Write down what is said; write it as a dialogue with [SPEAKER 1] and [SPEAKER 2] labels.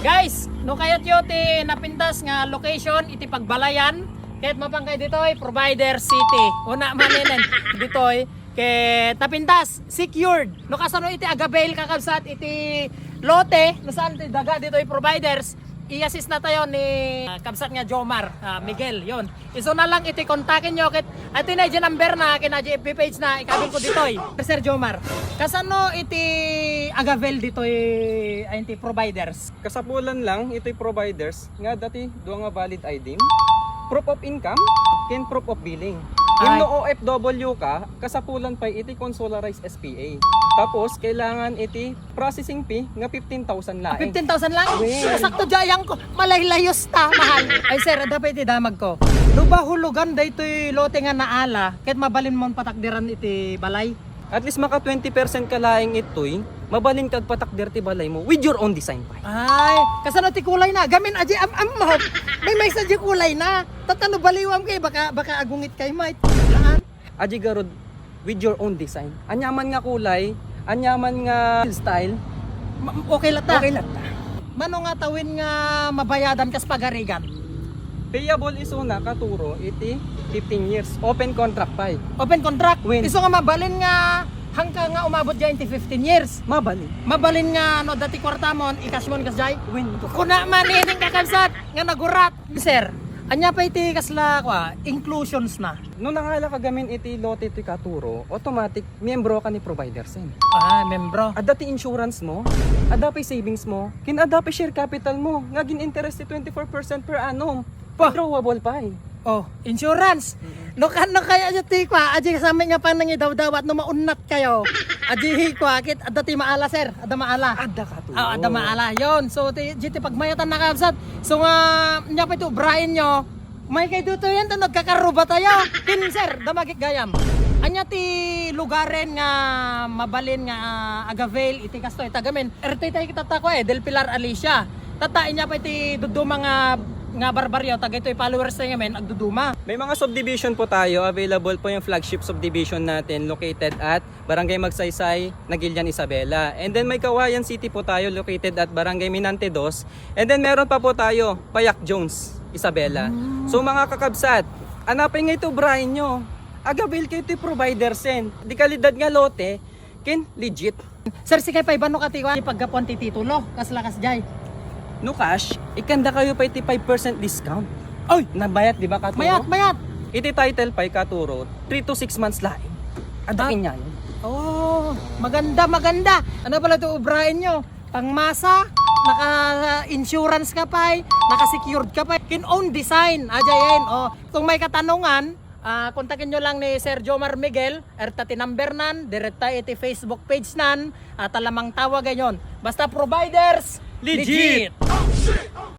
[SPEAKER 1] Guys, no kayat yo ti napintas nga location iti pagbalayan. Kahit mapangkay ditoy provider city. Una maninen ditoy kay napintas secured. No kasano iti agabail kakabsat iti lote no saan ti daga ditoy providers i-assist na tayo ni uh, kabsat nga Jomar ah, Miguel yon iso na lang iti kontakin nyo kit at na number na kina FB page na ikabil ko ditoy Sir Jomar kasano iti agavel ditoy ay iti providers
[SPEAKER 2] Kasapulan lang, ito'y providers nga dati duwa nga valid ID. Proof of income, ken proof of billing. Kung
[SPEAKER 1] Ay.
[SPEAKER 2] no OFW ka, kasapulan pa iti consularized SPA. Tapos, kailangan iti processing fee nga 15,000 laing.
[SPEAKER 1] 15,000 lang?
[SPEAKER 2] Well.
[SPEAKER 1] Sakto dayang ko. Malaylayos ta, mahal. Ay sir, dapat iti damag ko. Luba hulugan da ito'y lote nga naala, kahit mabalin mo patakdiran iti balay.
[SPEAKER 2] At least maka 20% ka laing ito'y, mabalin kag patakder ti balay mo with your own design pa.
[SPEAKER 1] Ay, kasano ti kulay na. Gamin aji am am mahop. May may sa di kulay na. Tatano baliwam kay baka baka agungit kay mate. Laan.
[SPEAKER 2] Aji garod with your own design. Anyaman nga kulay, anyaman nga style,
[SPEAKER 1] Ma- Okay lata.
[SPEAKER 2] okay lang ta.
[SPEAKER 1] Mano nga tawin nga mabayadan kas pagarigan.
[SPEAKER 2] Payable is una katuro iti 15 years. Open contract pa eh.
[SPEAKER 1] Open contract.
[SPEAKER 2] Win.
[SPEAKER 1] Iso nga mabalin nga hangka nga umabot dyan ti 15 years.
[SPEAKER 2] Mabali.
[SPEAKER 1] Mabalin nga no dati kwarta mo, ikas mo kas jay.
[SPEAKER 2] Win.
[SPEAKER 1] Kuna man ining kakabsat nga nagurat. Sir, anya pa iti kasla kwa inclusions na.
[SPEAKER 2] Nung nangala ka gamin iti lote iti katuro, automatic miyembro ka ni provider sen.
[SPEAKER 1] Ah, membro.
[SPEAKER 2] Ada ti insurance mo, ada pa savings mo, kinada pa share capital mo, nga gin interest ti 24% per annum.
[SPEAKER 1] Pa.
[SPEAKER 2] Withdrawable pa eh.
[SPEAKER 1] Oh, insurance. No kan no kaya aja ti kwa, aji kasama nga pa nangi daw-dawat no maunat kayo. Aji kwa kit ada ti maala sir, ada maala.
[SPEAKER 2] Ada katuro.
[SPEAKER 1] Ah, ada maala. Yon. So ti jiti pagmayatan na kabsat. So nga nya pa ito Brian nyo. May kay dito yan ta nagkakaruba tayo. Kin sir, damagik gayam. Anya ti lugaren nga mabalin nga ah, Agavale iti kasto itagamin. Erto tayo kita tako eh Del Pilar Alicia. Tatain niya pa iti duduma nga nga barbaryo taga ito followers na ngamen agduduma.
[SPEAKER 2] May mga subdivision po tayo. Available po yung flagship subdivision natin located at Barangay Magsaysay, Nagilian, Isabela. And then may Kawayan City po tayo located at Barangay Minante Dos. And then meron pa po tayo, Payak Jones, Isabela. So mga kakabsat, anapin nga ito Brian nyo. Agabil kayo ito provider sen. Di kalidad nga lote, kin legit.
[SPEAKER 1] Sir si kay paibano katiwa ni paggapon ti titulo kaslakas jay.
[SPEAKER 2] No cash, ikanda kayo pa iti 5% discount.
[SPEAKER 1] Oy,
[SPEAKER 2] Nabayat di ba katuro?
[SPEAKER 1] mayat mayat.
[SPEAKER 2] Iti title pa katuro, 3 to 6 months laing. Adakin niya yun.
[SPEAKER 1] Oh, maganda, maganda. Ano pala ito ubrahin nyo? Pangmasa, naka-insurance ka pa, eh, naka-secured ka pa. Kin own design, ajayin. Oh, kung may katanungan, ah, kontakin nyo lang ni Sir Jomar Miguel, erta ti number nan, direkta iti Facebook page nan, at alamang tawag ganyan. Basta providers,
[SPEAKER 2] Legit.